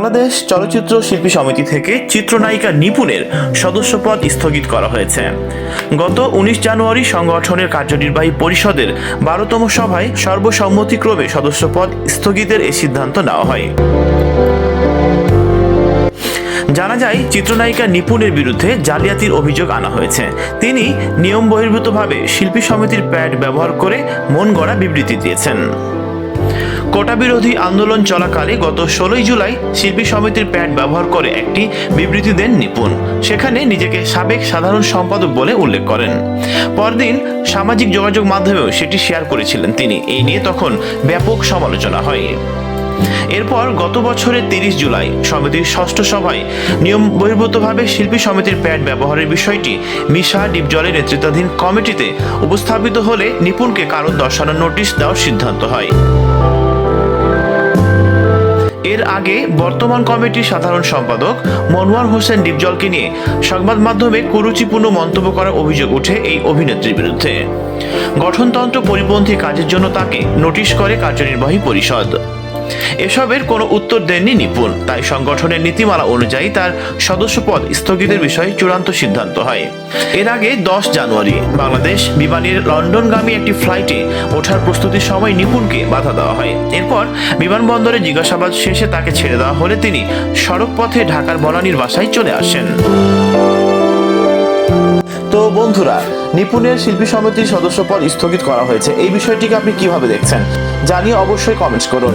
বাংলাদেশ চলচ্চিত্র শিল্পী সমিতি থেকে চিত্রনায়িকা নিপুণের সদস্যপদ স্থগিত করা হয়েছে। গত উনিশ জানুয়ারি সংগঠনের কার্যনির্বাহী পরিষদের বারোতম সভায় সর্বসম্মতিক্রমে সদস্যপদ স্থগিতের এই সিদ্ধান্ত নেওয়া হয়। জানা যায়, চিত্রনায়িকা নিপুণের বিরুদ্ধে জালিয়াতির অভিযোগ আনা হয়েছে। তিনি নিয়ম বহির্ভূতভাবে শিল্পী সমিতির প্যাড ব্যবহার করে মন গড়া বিবৃতি দিয়েছেন। কোটা বিরোধী আন্দোলন চলাকালে গত ষোলোই জুলাই শিল্পী সমিতির প্যাড ব্যবহার করে একটি বিবৃতি দেন নিপুণ। সেখানে নিজেকে সাবেক সাধারণ সম্পাদক বলে উল্লেখ করেন। পরদিন সামাজিক যোগাযোগ মাধ্যমেও সেটি শেয়ার করেছিলেন তিনি। এই নিয়ে তখন ব্যাপক সমালোচনা হয়। এরপর গত বছরের তিরিশ জুলাই সমিতির ষষ্ঠ সভায় নিয়ম বহির্ভূতভাবে শিল্পী সমিতির প্যাড ব্যবহারের বিষয়টি মিশা ডিপজলের নেতৃত্বাধীন কমিটিতে উপস্থাপিত হলে নিপুণকে কারণ দর্শানোর নোটিশ দেওয়ার সিদ্ধান্ত হয়। এর আগে বর্তমান কমিটির সাধারণ সম্পাদক মনোয়ার হোসেন ডিপজলকে নিয়ে সংবাদ মাধ্যমে কুরুচিপূর্ণ মন্তব্য করার অভিযোগ ওঠে এই অভিনেত্রীর বিরুদ্ধে। গঠনতন্ত্র পরিপন্থী কাজের জন্য তাকে নোটিশ করে কার্যনির্বাহী পরিষদ। এসবের কোনো উত্তর দেননি নিপুণ। তাই সংগঠনের নীতিমালা অনুযায়ী তার সদস্যপদ স্থগিতের বিষয়ে চূড়ান্ত সিদ্ধান্ত হয়। এর আগে দশ জানুয়ারি বাংলাদেশ বিমানের লন্ডনগামী একটি ফ্লাইটে ওঠার প্রস্তুতির সময় নিপুণকে বাধা দেওয়া হয়। এরপর বিমানবন্দরে জিজ্ঞাসাবাদ শেষে তাকে ছেড়ে দেওয়া হলে তিনি সড়ক পথে ঢাকার বনানীর বাসায় চলে আসেন। তো বন্ধুরা, নিপুণের শিল্পী সমিতির সদস্যপদ স্থগিত করা হয়েছে। এই বিষয়টিকে আপনি কীভাবে দেখছেন? জানিয়ে অবশ্যই কমেন্টস করুন।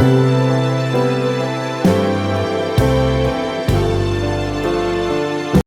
Música